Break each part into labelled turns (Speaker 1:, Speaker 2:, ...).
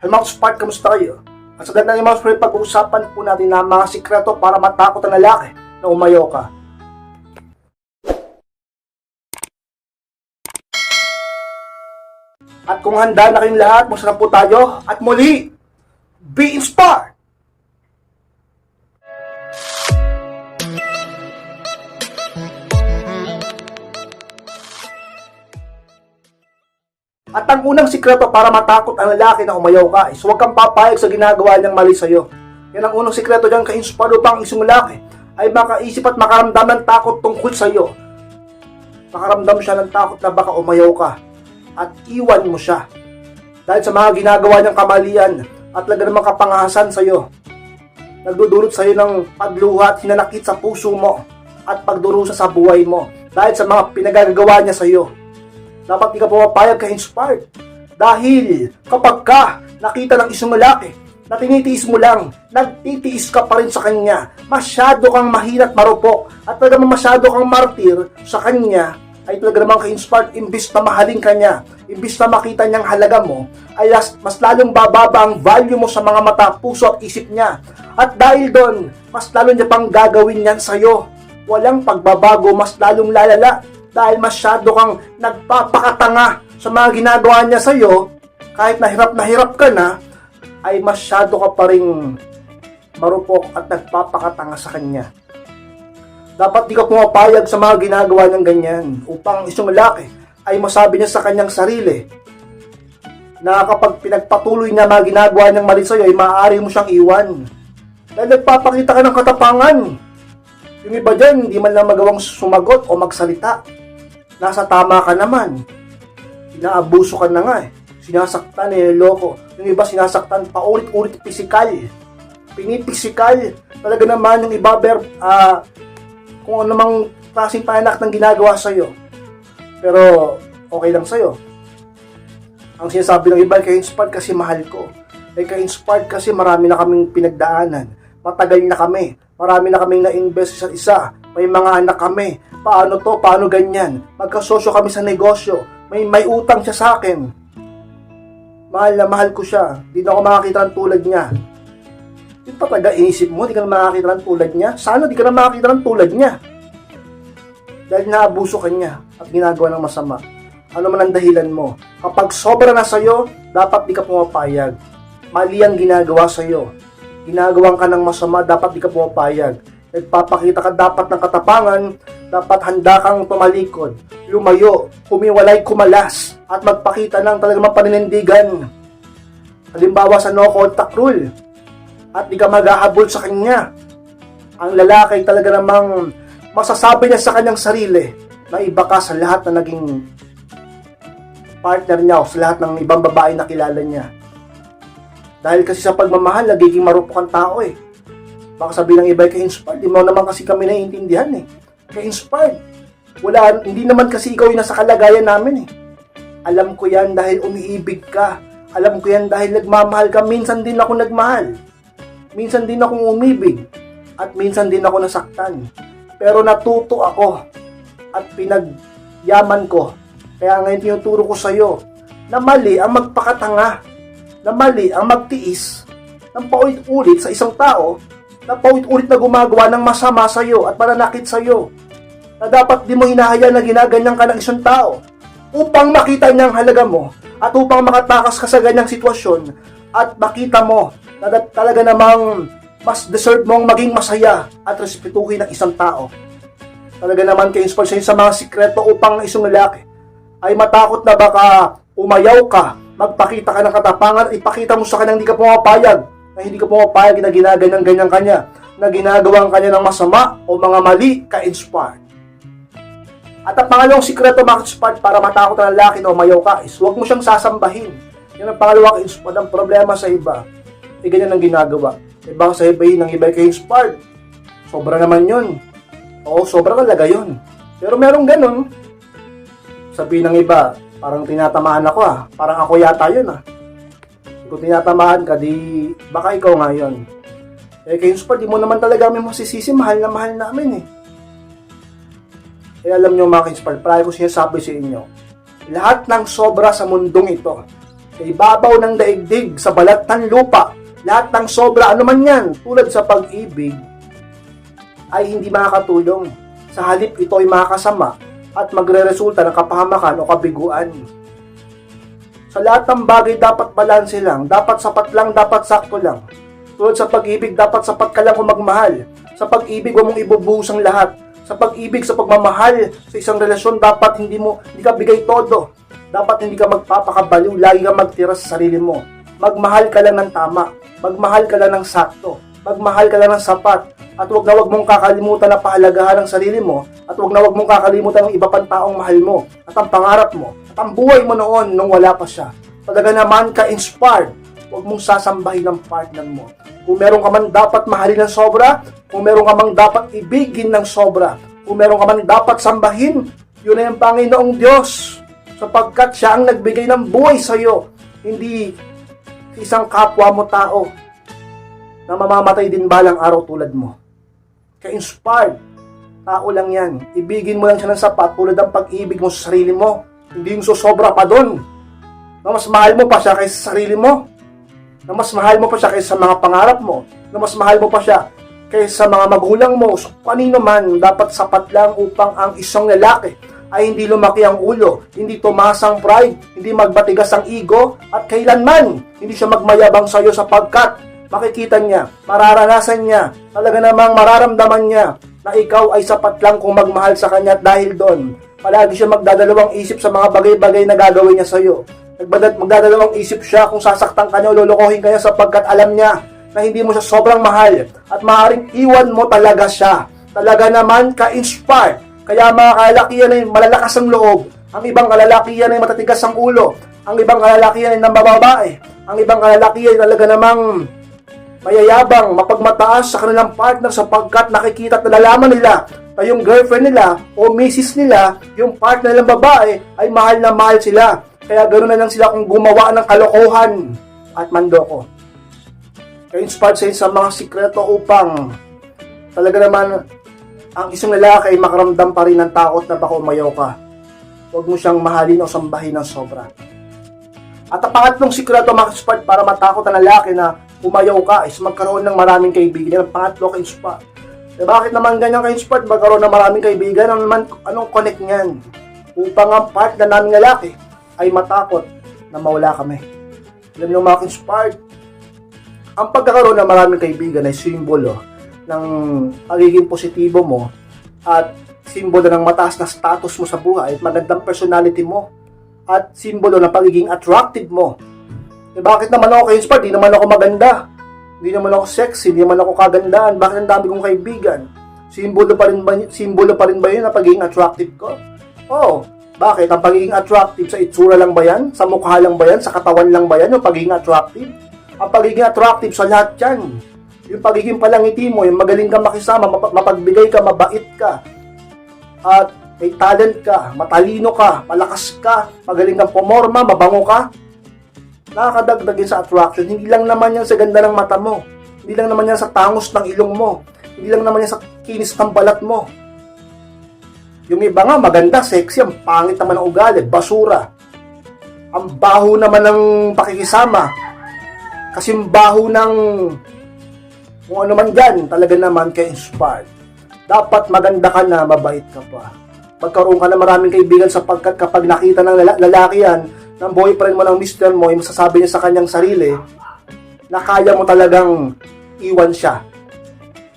Speaker 1: Hey mga spark, kamusta kayo? At sa ganda ng mga spark, pag-uusapan po natin na mga sikreto para matakot ang lalaki na umayaw ka. At kung handa na kayong lahat, masarap po tayo. At muli, be inspired! At ang unang sikreto para matakot ang lalaki na umayaw ka is huwag kang papayag sa ginagawa niyang mali sa'yo. Yan ang unang sikreto dyan ka-inspire upang ang isang lalaki ay makaisip at makaramdam ng takot tungkol sa'yo. Makaramdam siya ng takot na baka umayaw ka at iwan mo siya. Dahil sa mga ginagawa niyang kamalian at laga namang kapangahasan sa'yo. Nagdudulot sa'yo ng pagluha at hinanakit sa puso mo at pagdurusa sa buhay mo dahil sa mga pinagagawa niya sa'yo dapat di ka pumapayag ka inspired. Dahil kapag ka nakita ng isang lalaki na tinitiis mo lang, nagtitiis ka pa rin sa kanya, masyado kang mahirap marupok at talaga masyado kang martir sa kanya, ay talaga namang ka-inspired, imbis na mahalin ka niya, imbis na makita niyang halaga mo, ay mas lalong bababa ang value mo sa mga mata, puso at isip niya. At dahil doon, mas lalo niya pang gagawin yan sa'yo. Walang pagbabago, mas lalong lalala dahil masyado kang nagpapakatanga sa mga ginagawa niya sa'yo, kahit na hirap na hirap ka na, ay masyado ka pa rin marupok at nagpapakatanga sa kanya. Dapat di ka pumapayag sa mga ginagawa niyang ganyan upang isang lalaki ay masabi niya sa kanyang sarili na kapag pinagpatuloy niya mga ginagawa niyang mali sa'yo ay maaari mo siyang iwan. Dahil nagpapakita ka ng katapangan. Yung iba dyan, hindi man lang magawang sumagot o magsalita. Nasa tama ka naman. Inaabuso ka na nga eh. Sinasaktan eh, loko. Yung iba sinasaktan paulit-ulit pisikal. Pinipisikal. Talaga naman yung iba, ber, ah, kung namang klaseng panak ng ginagawa sa'yo. Pero, okay lang sa'yo. Ang sinasabi ng iba, kay inspired kasi mahal ko. Eh, kay inspired kasi marami na kaming pinagdaanan. Matagal na kami. Marami na kaming na-invest sa isa. May mga anak kami. Paano to? Paano ganyan? Magkasosyo kami sa negosyo. May, may utang siya sa akin. Mahal na mahal ko siya. Di na ako makakita ng tulad niya. Yung pa talaga inisip mo, di ka na makakita ng tulad niya? Sana di ka na makakita ng tulad niya. Dahil naabuso ka niya at ginagawa ng masama. Ano man ang dahilan mo. Kapag sobra na sa'yo, dapat di ka pumapayag. Mali ang ginagawa sa'yo. Ginagawan ka ng masama, dapat di ka pumapayag. Nagpapakita ka dapat ng katapangan, dapat handa kang tumalikod, lumayo, kumiwalay kumalas, at magpakita ng talagang paninindigan. Halimbawa sa no contact rule, at di ka maghahabol sa kanya. Ang lalaki talaga namang masasabi niya sa kanyang sarili na iba ka sa lahat na naging partner niya o sa lahat ng ibang babae na kilala niya. Dahil kasi sa pagmamahal, nagiging marupok ang tao eh. Baka sabihin ng iba kay inspired, di mo naman kasi kami naiintindihan eh. Kay inspired. Wala, hindi naman kasi ikaw yung nasa kalagayan namin eh. Alam ko yan dahil umiibig ka. Alam ko yan dahil nagmamahal ka. Minsan din ako nagmahal. Minsan din akong umibig. At minsan din ako nasaktan. Pero natuto ako. At pinagyaman ko. Kaya ngayon tinuturo ko sa'yo na mali ang magpakatanga. Na mali ang magtiis ng paulit-ulit sa isang tao na paulit-ulit na gumagawa ng masama sa'yo at pananakit sa'yo na dapat di mo hinahayaan na ginaganyan ka ng isang tao upang makita niya ang halaga mo at upang makatakas ka sa ganyang sitwasyon at makita mo na talaga namang mas deserve mong maging masaya at respetuhin ng isang tao. Talaga naman kayo inspire sa mga sikreto upang ang isang lalaki ay matakot na baka umayaw ka, magpakita ka ng katapangan at ipakita mo sa kanya hindi ka pumapayag na hindi ka pumapayag na ginaganyan-ganyan kanya na ginagawang kanya ng masama o mga mali ka-inspired. At ang pangalawang sikreto mga inspired para matakot ang lalaki na umayaw ka is huwag mo siyang sasambahin. Yan ang pangalawa ka-inspired. Ang problema sa iba, eh ganyan ang ginagawa. Eh baka sa iba yun, ang iba ka-inspired. Sobra naman yun. Oo, sobra talaga yun. Pero merong ganun. Sabihin ng iba, parang tinatamaan ako ah. Parang ako yata yun ah. Kung tinatamaan ka, di baka ikaw nga yun. Eh kay inspired, di mo naman talaga kami masisisi. Mahal na mahal namin eh. Eh alam nyo mga ka-inspired, parang ko sinasabi sa inyo, lahat ng sobra sa mundong ito, sa ibabaw ng daigdig, sa balat ng lupa, lahat ng sobra, ano man yan, tulad sa pag-ibig, ay hindi makakatulong. Sa halip, ito ay makakasama at magre-resulta ng kapahamakan o kabiguan. Sa lahat ng bagay, dapat balanse lang. Dapat sapat lang, dapat sakto lang. Tulad sa pag-ibig, dapat sapat ka lang kung magmahal. Sa pag-ibig, huwag mong ibubuhos ang lahat. Sa pag-ibig, sa pagmamahal, sa isang relasyon, dapat hindi mo, hindi ka bigay todo. Dapat hindi ka magpapakabaliw, lagi ka magtira sa sarili mo. Magmahal ka lang ng tama. Magmahal ka lang ng sakto. Magmahal ka lang ng sapat. At huwag na huwag mong kakalimutan na pahalagahan ang sarili mo. At huwag na huwag mong kakalimutan ng iba pang taong mahal mo. At ang pangarap mo. At ang buhay mo noon nung wala pa siya. Talaga naman ka inspired. Huwag mong sasambahin ang partner mo. Kung meron ka man dapat mahalin ng sobra, kung meron ka man dapat ibigin ng sobra, kung meron ka man dapat sambahin, yun na yung Panginoong Diyos. Sapagkat siya ang nagbigay ng buhay sa iyo, hindi isang kapwa mo tao na mamamatay din balang araw tulad mo. Ka-inspired, tao lang yan. Ibigin mo lang siya ng sapat tulad ng pag-ibig mo sa sarili mo. Hindi yung susobra pa doon. Na mas mahal mo pa siya kaysa sa sarili mo. Na mas mahal mo pa siya kaysa sa mga pangarap mo. Na mas mahal mo pa siya kaysa sa mga magulang mo. So, kanino man, dapat sapat lang upang ang isang lalaki ay hindi lumaki ang ulo, hindi tumaas ang pride, hindi magbatigas ang ego, at kailanman hindi siya magmayabang sa iyo sapagkat makikita niya, mararanasan niya, talaga namang mararamdaman niya na ikaw ay sapat lang kung magmahal sa kanya dahil doon, palagi siya magdadalawang isip sa mga bagay-bagay na gagawin niya sa iyo. Nagbadat, magdadalawang isip siya kung sasaktan ka niya o lolokohin ka niya sapagkat alam niya na hindi mo siya sobrang mahal at maaaring iwan mo talaga siya. Talaga naman ka-inspired. Kaya mga kalalakihan ay malalakas ang loob. Ang ibang kalalakihan ay matatigas ang ulo. Ang ibang kalalakihan ay nambababae. Ang ibang kalalakihan ay talaga namang mayayabang, mapagmataas sa kanilang partner sapagkat nakikita at nalalaman nila na yung girlfriend nila o misis nila, yung partner nilang babae, ay mahal na mahal sila. Kaya ganoon na lang sila kung gumawa ng kalokohan at mandoko. Kaya inspired sa sa mga sikreto upang talaga naman ang isang lalaki ay makaramdam pa rin ng takot na baka umayaw ka. Huwag mo siyang mahalin o sambahin ng sobra. At ang pangatlong sikreto mga para matakot ang lalaki na umayaw ka is magkaroon ng maraming kaibigan. Yan ang pangatlo ka-inspired. Eh, bakit naman ganyan ka-inspired? Magkaroon ng maraming kaibigan. Ano naman, anong connect niyan? Upang ang part na naming lalaki ay matakot na mawala kami. Alam niyo mga inspired, ang pagkakaroon ng maraming kaibigan ay simbolo ng pagiging positibo mo at simbolo ng mataas na status mo sa buhay at magandang personality mo at simbolo ng pagiging attractive mo. Eh bakit naman ako ka-inspired? Di naman ako maganda. Di naman ako sexy, di naman ako kagandaan. Bakit ang dami kong kaibigan? Simbolo pa rin ba, simbolo pa rin ba yun na pagiging attractive ko? Oo. Bakit? Ang pagiging attractive sa itsura lang ba yan? Sa mukha lang ba yan? Sa katawan lang ba yan? Yung pagiging attractive? Ang pagiging attractive sa lahat yan. Yung pagiging palangiti mo, yung magaling ka makisama, map- mapagbigay ka, mabait ka, at may talent ka, matalino ka, malakas ka, magaling kang pumorma, mabango ka, nakakadagdag yun sa attraction. Hindi lang naman yan sa ganda ng mata mo. Hindi lang naman yan sa tangos ng ilong mo. Hindi lang naman yan sa kinis ng balat mo. Yung iba nga, maganda, sexy, ang pangit naman ng ugali, basura. Ang baho naman ng pakikisama. Kasi baho ng kung ano man dyan, talaga naman ka-inspired. Dapat maganda ka na, mabait ka pa. Magkaroon ka na maraming kaibigan sapagkat kapag nakita ng lala- lalaki yan, ng boyfriend mo, ng mister mo, yung masasabi niya sa kanyang sarili, na kaya mo talagang iwan siya.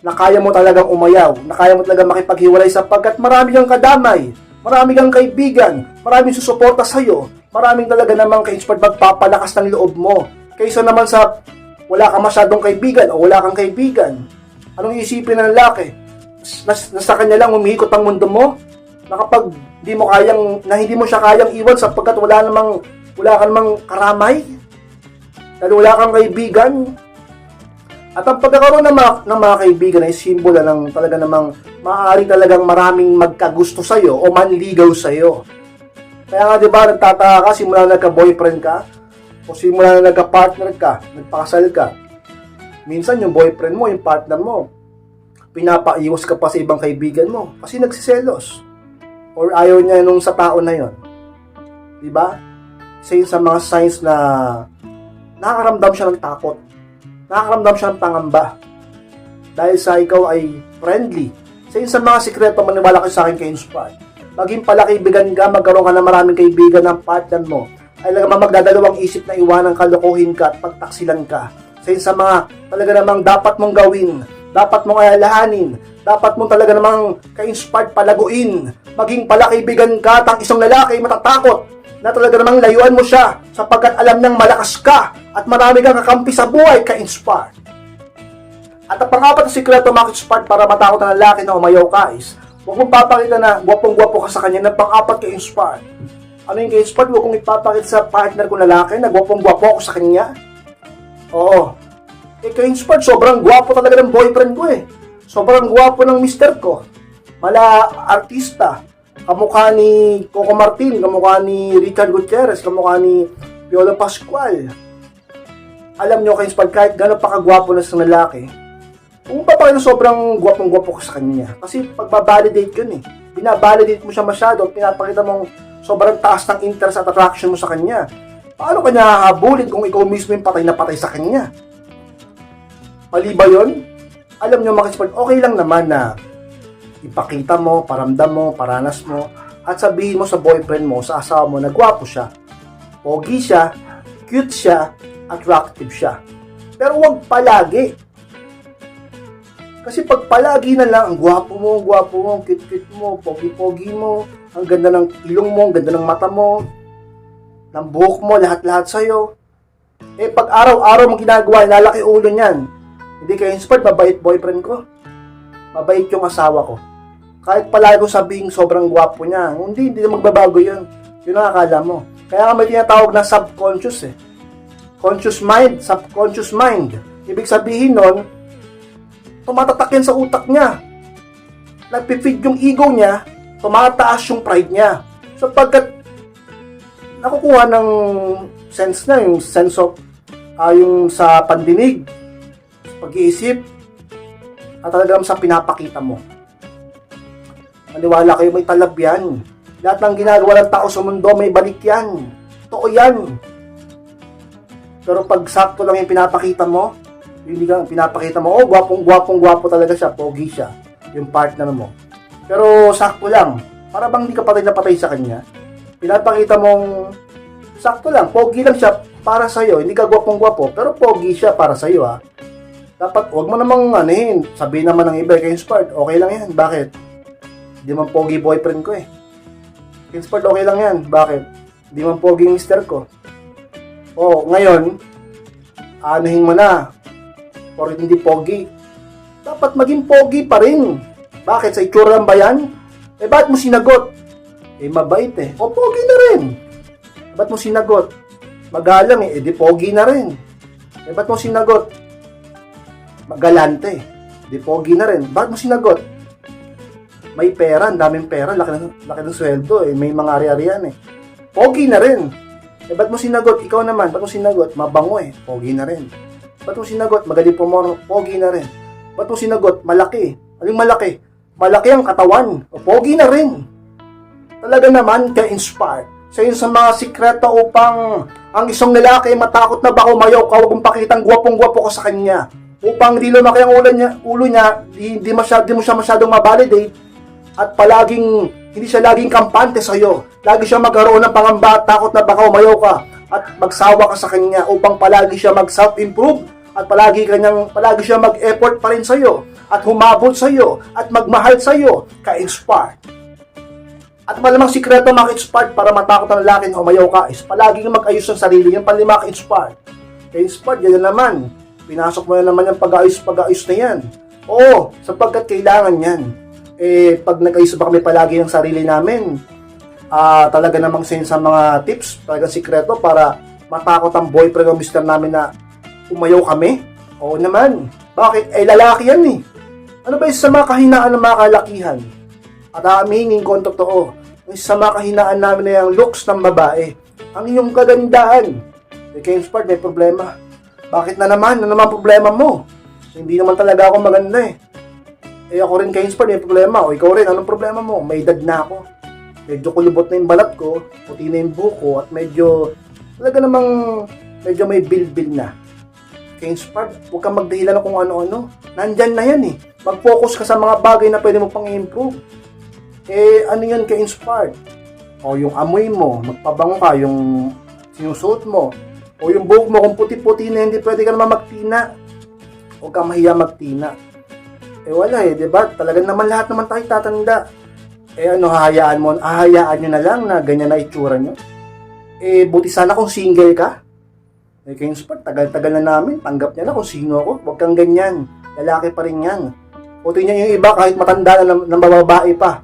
Speaker 1: Na kaya mo talagang umayaw. Na kaya mo talagang makipaghiwalay sapagkat marami kang kadamay. Marami kang kaibigan. Maraming susuporta sa'yo. Maraming talaga namang ka-inspired magpapalakas ng loob mo. Kaysa naman sa wala ka masyadong kaibigan o wala kang kaibigan. Anong isipin ng lalaki? Nas, nasa kanya lang umihikot ang mundo mo? Na kapag di mo kayang, na hindi mo siya kayang iwan sapagkat wala namang, wala ka namang karamay? Dahil wala kang kaibigan? At ang pagkakaroon ng mga, ng mga kaibigan ay simbolo ng talaga namang maaari talagang maraming magkagusto sa'yo o manligaw sa'yo. Kaya nga 'di ba nagtataka ka simula na nagka-boyfriend ka o simula na nagka-partner ka, nagpakasal ka. Minsan yung boyfriend mo, yung partner mo, pinapaiwas ka pa sa ibang kaibigan mo kasi nagsiselos. Or ayaw niya nung sa tao na yon. 'Di ba? isa yun sa mga signs na nakakaramdam siya ng takot. Nakakaramdam siya ng pangamba. Dahil sa ikaw ay friendly. Isa yun sa mga sikreto maniwala kayo sa akin kay Inspire. Maging pala kaibigan ka, magkaroon ka ng maraming kaibigan ng partner mo. Ay lang magdadalawang isip na iwanan ka, lokohin ka at pagtaksilan ka. Isa yun sa mga talaga namang dapat mong gawin, dapat mong alalahanin, dapat mong talaga namang ka-inspired palaguin. Maging pala kaibigan ka at ang isang lalaki matatakot na talaga namang layuan mo siya sapagkat alam niyang malakas ka at marami kang kakampi sa buhay ka-inspired. At ang pangapat na sikreto mga ka-inspired para matakot ang lalaki na umayaw ka is huwag mong papakita na gwapong-gwapo ka sa kanya ng pangapat ka-inspired. Ano yung ka-inspired? Huwag kong ipapakita sa partner ko lalaki na gwapong-gwapo ako sa kanya. Oo. Eh, ka-inspired, sobrang gwapo talaga ng boyfriend ko eh. Sobrang gwapo ng mister ko. Mala artista. Kamukha ni Coco Martin, kamukha ni Richard Gutierrez, kamukha ni Piolo Pascual. Alam nyo, ka-inspired, kahit gano'n pa kagwapo na sa lalaki, kung pa na sobrang gwapong-gwapo ka sa kanya. Kasi pagbabalidate yun eh. Binabalidate mo siya masyado, pinapakita mong sobrang taas ng interest at attraction mo sa kanya. Paano kanya hahabulin kung ikaw mismo yung patay na patay sa kanya? Mali ba yun? Alam nyo mga okay lang naman na ipakita mo, paramdam mo, paranas mo, at sabihin mo sa boyfriend mo, sa asawa mo na gwapo siya. Pogi siya, cute siya, attractive siya. Pero wag palagi. Kasi pag palagi na lang, ang gwapo mo, ang gwapo mo, ang cute-cute mo, pogi-pogi mo, ang ganda ng ilong mo, ang ganda ng mata mo, ng buhok mo, lahat-lahat sa'yo. Eh, pag araw-araw mo ginagawa, lalaki ulo niyan. Hindi kayo inspired, mabait boyfriend ko. Mabait yung asawa ko. Kahit palagi ko sabihin sobrang gwapo niya, hindi, hindi na magbabago yun. Yun ang akala mo. Kaya may tinatawag na subconscious eh. Conscious mind, subconscious mind. Ibig sabihin nun, tumatatak yan sa utak niya. Nagpipig yung ego niya, tumataas yung pride niya. So pagkat nakukuha ng sense na, yung sense of, ah, yung sa pandinig, pag-iisip, at talagang sa pinapakita mo. Maniwala kayo may talab yan. Lahat ng ginagawa ng tao sa mundo may balik yan. Totoo yan. Pero pag sakto lang yung pinapakita mo, hindi ka pinapakita mo, oh, gwapong gwapong gwapo talaga siya, pogi siya, yung partner mo. Pero sakto lang, para bang hindi ka patay na patay sa kanya, pinapakita mong sakto lang, pogi lang siya para sa'yo, hindi ka gwapong gwapo, pero pogi siya para sa'yo ha. Dapat, wag mo namang anuhin, sabihin naman ng iba, kay inspired, okay lang yan, bakit? Hindi man pogi boyfriend ko eh. Inspired, okay lang yan, bakit? Hindi man pogi mister ko. Oh, ngayon, anuhin mo na, or hindi pogi. Dapat maging pogi pa rin. Bakit? Sa itsura lang ba yan? Eh, bakit mo sinagot? Eh, mabait eh. O, pogi na rin. Ba't mo sinagot? Magalang eh, eh di pogi na rin. Eh, ba't mo sinagot? Magalante eh. Di pogi na rin. Bakit mo sinagot? May pera, ang daming pera, laki ng, laki ng sweldo eh. May mga ari-arian eh. Pogi na rin. Eh, ba't mo sinagot? Ikaw naman, ba't mo sinagot? Mabango eh. Pogi na rin. Ba't mo sinagot? Magaling pumoro. Pogi na rin. Ba't mo sinagot? Malaki. Anong malaki? Malaki ang katawan. O, pogi na rin. Talaga naman ka-inspired. Sa yun sa mga sikreto upang ang isang lalaki matakot na baka umayaw ka, huwag mong pakitang gwapong-gwapo ka sa kanya. Upang di lumaki ang ulo niya, ulo niya di, di, masyado, di mo siya masyadong mabalidate at palaging hindi siya laging kampante sa iyo. Lagi siya magkaroon ng pangamba at takot na baka umayaw ka at magsawa ka sa kanya upang palagi siya mag-self-improve at palagi kanyang palagi siya mag-effort pa rin sa iyo at humabol sa iyo at magmahal sa iyo ka-inspire. At malamang sikreto maka-inspired para matakot ang lalaki na umayaw ka is palaging mag-ayos ng sarili yung panlima ka-inspired. Ka-inspired, yan naman. Pinasok mo na naman yung pag-ayos, pag-ayos na yan. Oo, sapagkat kailangan yan eh, pag nag-ayos ba kami palagi ng sarili namin, ah talaga namang sin sa mga tips, talagang sikreto para matakot ang boyfriend o mister namin na umayaw kami? Oo naman. Bakit? Eh, lalaki yan eh. Ano ba yung sa mga kahinaan ng mga kalakihan? At aaminin ko ang totoo, yung sa mga kahinaan namin na yung looks ng babae, ang inyong kagandahan. Eh, kayo part, may problema. Bakit na naman? Ano naman problema mo? Hindi naman talaga ako maganda eh. Eh ako rin kay Inspire, may problema. O ikaw rin, anong problema mo? May edad na ako. Medyo kulubot na yung balat ko, puti na yung buhok ko, at medyo talaga namang medyo may bil-bil na. Kaya inspired, huwag kang magdahilan ng kung ano-ano. Nandyan na yan eh. Mag-focus ka sa mga bagay na pwede mo pang i-improve. Eh, ano yun kay inspired? O yung amoy mo, magpabango ka, yung sinusuot mo, o yung buhok mo, kung puti-puti na hindi pwede ka naman magtina. Huwag kang mahiya magtina. Eh wala eh, di ba? Talagang naman lahat naman tayo tatanda. Eh ano, hahayaan mo, hahayaan nyo na lang na ganyan na itsura nyo. Eh, buti sana kung single ka. Eh, kayo sport, tagal-tagal na namin, tanggap niya na kung sino ako. Huwag kang ganyan. Lalaki pa rin yan. O tingnan yung iba, kahit matanda na ng, bababae pa.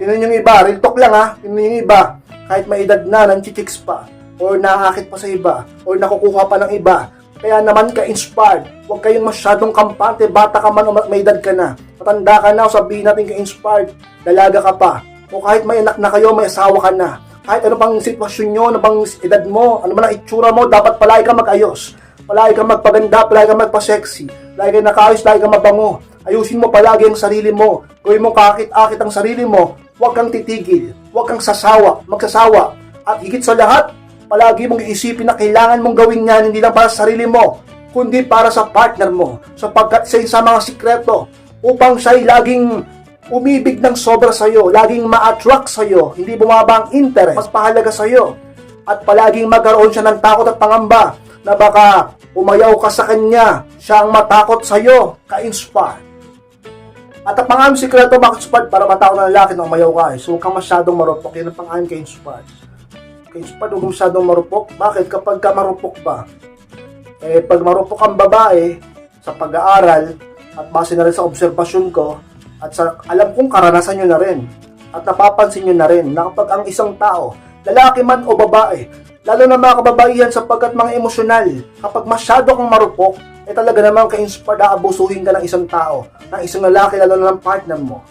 Speaker 1: Tingnan yung iba, real talk lang ha. Tingnan yung iba, kahit may edad na, nanchichicks pa. Or naakit pa sa iba. Or nakukuha pa ng iba. Kaya naman ka inspired. Huwag kayong masyadong kampante. Bata ka man o may edad ka na. Matanda ka na o sabihin natin ka inspired. Dalaga ka pa. O kahit may anak na kayo, may asawa ka na. Kahit ano pang sitwasyon nyo, ano pang edad mo, ano man ang itsura mo, dapat palagi ka mag-ayos. Palagi ka magpaganda, palagi ka magpa-sexy. Lagi ka nakayos, lagi ka mabango. Ayusin mo palagi ang sarili mo. Gawin mo kakit-akit ang sarili mo. Huwag kang titigil. Huwag kang sasawa, magsasawa. At higit sa lahat, palagi mong iisipin na kailangan mong gawin yan hindi lang para sa sarili mo, kundi para sa partner mo. Sapagkat sa sa mga sikreto, upang siya'y laging umibig ng sobra sa'yo, laging ma-attract sa'yo, hindi bumaba ang interest, mas pahalaga sa'yo. At palaging magkaroon siya ng takot at pangamba na baka umayaw ka sa kanya, siya ang matakot sa'yo, ka-inspire. At ang pangalan sikreto maka-inspired para matao ng lalaki na umayaw ka eh. So huwag kang masyadong marupok. Yan ang pangalan ka-inspired. Ka-inspired, huwag kang masyadong marupok. Bakit? Kapag ka marupok ba, eh pag marupok ang babae sa pag-aaral at base na rin sa obserbasyon ko at sa alam kong karanasan nyo na rin at napapansin nyo na rin na kapag ang isang tao, lalaki man o babae, lalo na mga kababaihan sapagkat mga emosyonal, kapag masyado kang marupok, eh talaga naman ka-inspired, aabusuhin ka ng isang tao, ng isang lalaki, lalo na ng partner mo.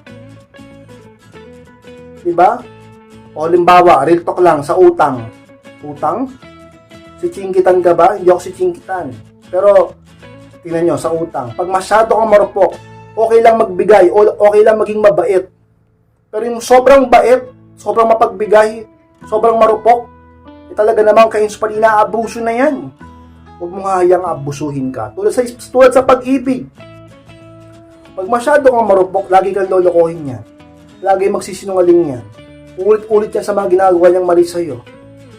Speaker 1: Diba? O limbawa, real talk lang, sa utang. Utang? Si Chinkitan ka ba? Hindi ako si Chinkitan. Pero, tingnan nyo, sa utang. Pag masyado kang marupok, okay lang magbigay, okay lang maging mabait. Pero yung sobrang bait, sobrang mapagbigay, sobrang marupok, eh talaga namang ka-inspire, inaabuso na yan. Huwag mo hayang abusuhin ka. Tulad sa, tulad sa pag-ibig. Pag masyado kang marupok, lagi kang lolokohin yan. Lagi magsisinungaling yan. Ulit-ulit yan sa mga ginagawa niyang mali sa'yo.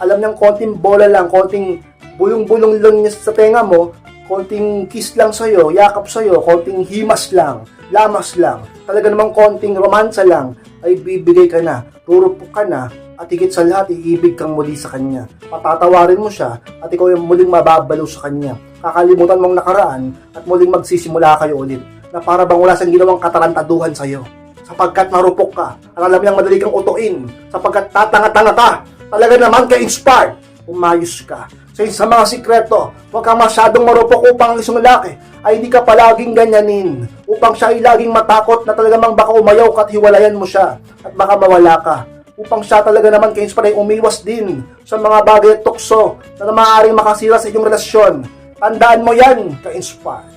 Speaker 1: Alam niyang konting bola lang, konting bulong-bulong lang niya sa tenga mo, konting kiss lang sa'yo, yakap sa'yo, konting himas lang, lamas lang, talaga namang konting romansa lang, ay bibigay ka na, rurupok ka na, at higit sa lahat, iibig kang muli sa kanya. Patatawarin mo siya, at ikaw yung muling mababalo sa kanya. Kakalimutan mong nakaraan, at muling magsisimula kayo ulit, na para bang wala siyang ginawang katarantaduhan sa'yo. Sapagkat marupok ka, at alam niyang madali kang utuin, sapagkat tatanga-tanga ka, talaga naman ka-inspired, umayos ka. Sa sa mga sikreto, huwag kang masyadong marupok upang ang isang lalaki ay hindi ka palaging ganyanin. Upang siya ay laging matakot na talaga mang baka umayaw ka at hiwalayan mo siya at baka mawala ka. Upang siya talaga naman kay inspire ay umiwas din sa mga bagay at tukso na maaaring makasira sa inyong relasyon. Tandaan mo yan, ka-inspire.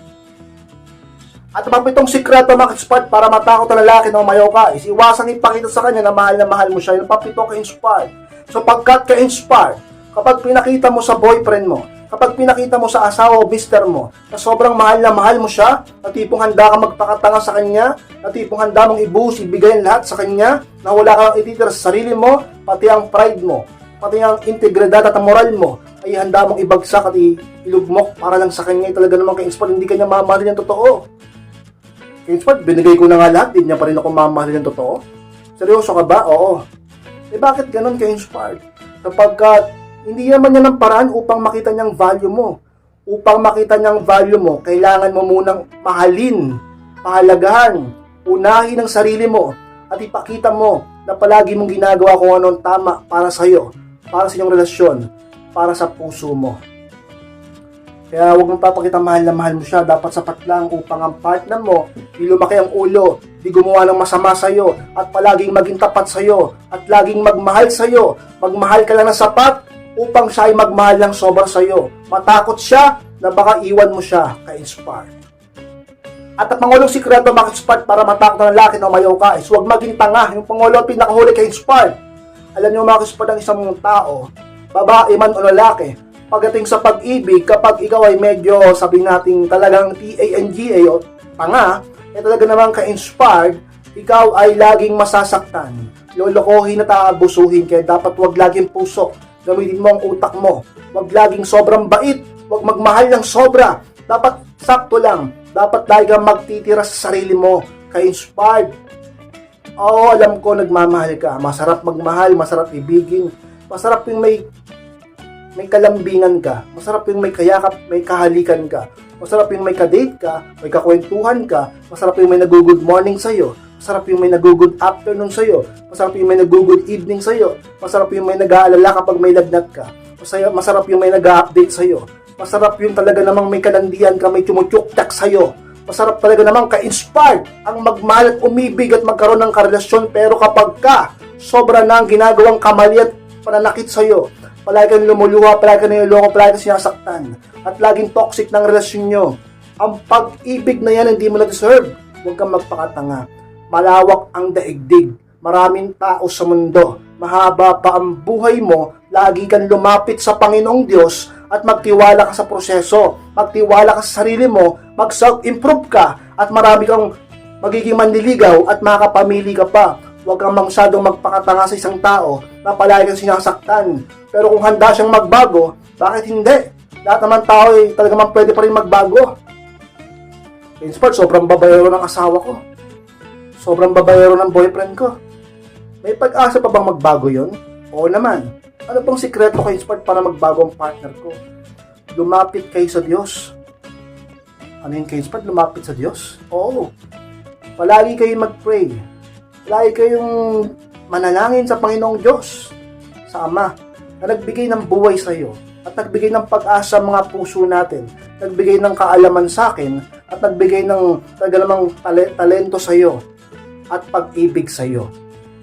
Speaker 1: At ang pitong sikreto mga ka-inspire para matakot ang lalaki na umayaw ka is iwasang ipakita sa kanya na mahal na mahal mo siya. Yung papito ka-inspire. So pagkat ka-inspire, kapag pinakita mo sa boyfriend mo, kapag pinakita mo sa asawa o mister mo, na sobrang mahal na mahal mo siya, na tipong handa ka magpakatanga sa kanya, na tipong handa mong ibuhos, ibigay ang lahat sa kanya, na wala kang ititira sa sarili mo, pati ang pride mo, pati ang integridad at ang moral mo, ay handa mong ibagsak at ilugmok para lang sa kanya, talaga naman kay inspire, hindi kanya mamahalin ng totoo. Kay inspire, binigay ko na nga lahat, hindi niya pa rin ako mamahalin ng totoo. Seryoso ka ba? Oo. Eh bakit ganun kay inspired? Sapagkat hindi naman yan ang paraan upang makita niyang value mo. Upang makita niyang value mo, kailangan mo munang mahalin, pahalagahan, unahin ang sarili mo, at ipakita mo na palagi mong ginagawa kung anong tama para sa iyo, para sa iyong relasyon, para sa puso mo. Kaya huwag mong papakita mahal na mahal mo siya. Dapat sapat lang upang ang partner mo, di lumaki ang ulo, di gumawa ng masama sa'yo, at palaging maging tapat sa'yo, at laging magmahal sa'yo. Magmahal ka lang ng sapat upang siya ay magmahal ng sobra sa'yo. Matakot siya na baka iwan mo siya ka-inspire. At ang pangulong sikreto maka-inspire para matakot ng lalaki na umayaw ka is huwag maging tanga. Yung pangulo ang pinakahuli ka-inspire. Alam niyo mga ka-inspire ng isang tao, babae man o lalaki, pagdating sa pag-ibig, kapag ikaw ay medyo, sabi natin talagang T-A-N-G-A o tanga, eh talaga naman ka-inspired, ikaw ay laging masasaktan. Lolokohin at aabusuhin kaya dapat wag laging puso. Gamitin mo ang utak mo. Wag laging sobrang bait. Wag magmahal ng sobra. Dapat sakto lang. Dapat kang magtitira sa sarili mo. Ka-inspired. Oo, alam ko nagmamahal ka. Masarap magmahal, masarap ibigin. Masarap yung may may kalambingan ka. Masarap yung may kayakap, may kahalikan ka. Masarap yung may kadate ka, may kakwentuhan ka. Masarap yung may nag-good morning sa'yo. Masarap yung may nag-good afternoon sa'yo. Masarap yung may nag-good evening sa'yo. Masarap yung may nag-aalala kapag may lagnat ka. Masarap yung may nag-update sa'yo. Masarap yung talaga namang may kalandian ka, may tumutyuktak sa'yo. Masarap talaga namang ka-inspired ang magmahal at umibig at magkaroon ng karelasyon pero kapag ka sobra na ang ginagawang kamali at pananakit sa'yo, palagi kang lumuluha, palagi kang niloloko, palagi kang sinasaktan, at laging toxic ng relasyon nyo, ang pag-ibig na yan hindi mo na-deserve. Huwag kang magpakatanga. Malawak ang daigdig. Maraming tao sa mundo. Mahaba pa ang buhay mo. Lagi kang lumapit sa Panginoong Diyos at magtiwala ka sa proseso. Magtiwala ka sa sarili mo. Mag-self-improve ka. At marami kang magiging manliligaw at makakapamili ka pa. Huwag kang masyadong magpakatanga sa isang tao na palagi kang sinasaktan. Pero kung handa siyang magbago, bakit hindi? Lahat naman tao ay talaga man pwede pa rin magbago. In sport, sobrang babayero ng asawa ko. Sobrang babayero ng boyfriend ko. May pag-asa pa bang magbago yon? Oo naman. Ano pang sikreto kay Sport para magbago ang partner ko? Lumapit kayo sa Diyos. Ano yung kay Sport? Lumapit sa Diyos? Oo. Palagi kayong mag-pray. Palagi kayong manalangin sa Panginoong Diyos, sa Ama, na nagbigay ng buhay sa iyo at nagbigay ng pag-asa sa mga puso natin, nagbigay ng kaalaman sa akin at nagbigay ng tale- talento sa iyo at pag-ibig sa iyo.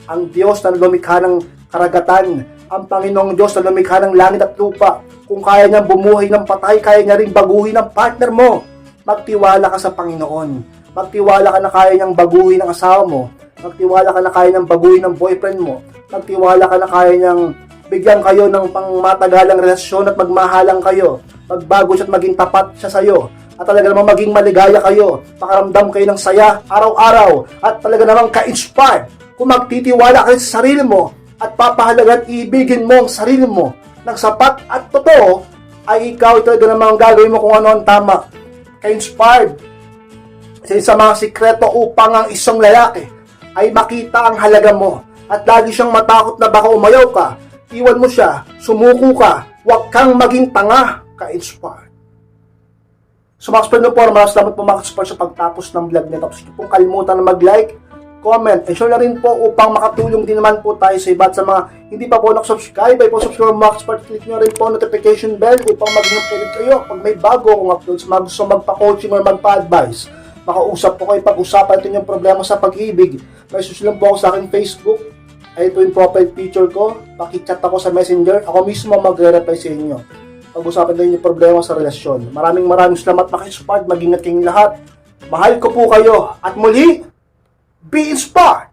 Speaker 1: Ang Diyos na lumikha ng karagatan, ang Panginoong Diyos na lumikha ng langit at lupa, kung kaya niyang bumuhay ng patay, kaya niya rin baguhin ang partner mo. Magtiwala ka sa Panginoon. Magtiwala ka na kaya niyang baguhin ang asawa mo. Magtiwala ka na kaya niyang baguhin ang boyfriend mo. Magtiwala ka na kaya niyang bigyan kayo ng pangmatagalang relasyon at magmahalang kayo. Magbago siya at maging tapat siya sa iyo. At talaga namang maging maligaya kayo. Makaramdam kayo ng saya araw-araw. At talaga namang ka-inspired. Kung magtitiwala kayo sa sarili mo at papahalagan ibigin mo ang sarili mo ng sapat at totoo, ay ikaw talaga namang gagawin mo kung ano ang tama. Ka-inspired. Isa sa mga sikreto upang ang isang lalaki ay makita ang halaga mo at lagi siyang matakot na baka umayaw ka, iwan mo siya, sumuko ka, huwag kang maging tanga, ka-inspired. So mga kapatid po, maraming salamat po mga kapatid sa pagtapos ng vlog nito. Tapos hindi po kalimutan na mag-like, comment, and share na rin po upang makatulong din naman po tayo sa iba sa mga hindi pa po nakasubscribe ay po subscribe mga kapatid, click nyo rin po notification bell upang maging updated kayo pag may bago akong upload sa mga gusto magpa-coaching or magpa-advise. Makausap po kayo pag-usapan ito yung problema sa pag-ibig. May susulan po ako sa aking Facebook. Ay ito yung profile picture ko. Pakichat ako sa messenger. Ako mismo magre-reply sa inyo pag-usapan din yung problema sa relasyon. Maraming maraming salamat inspired. Mag-ingat kayong lahat. Mahal ko po kayo. At muli, be inspired!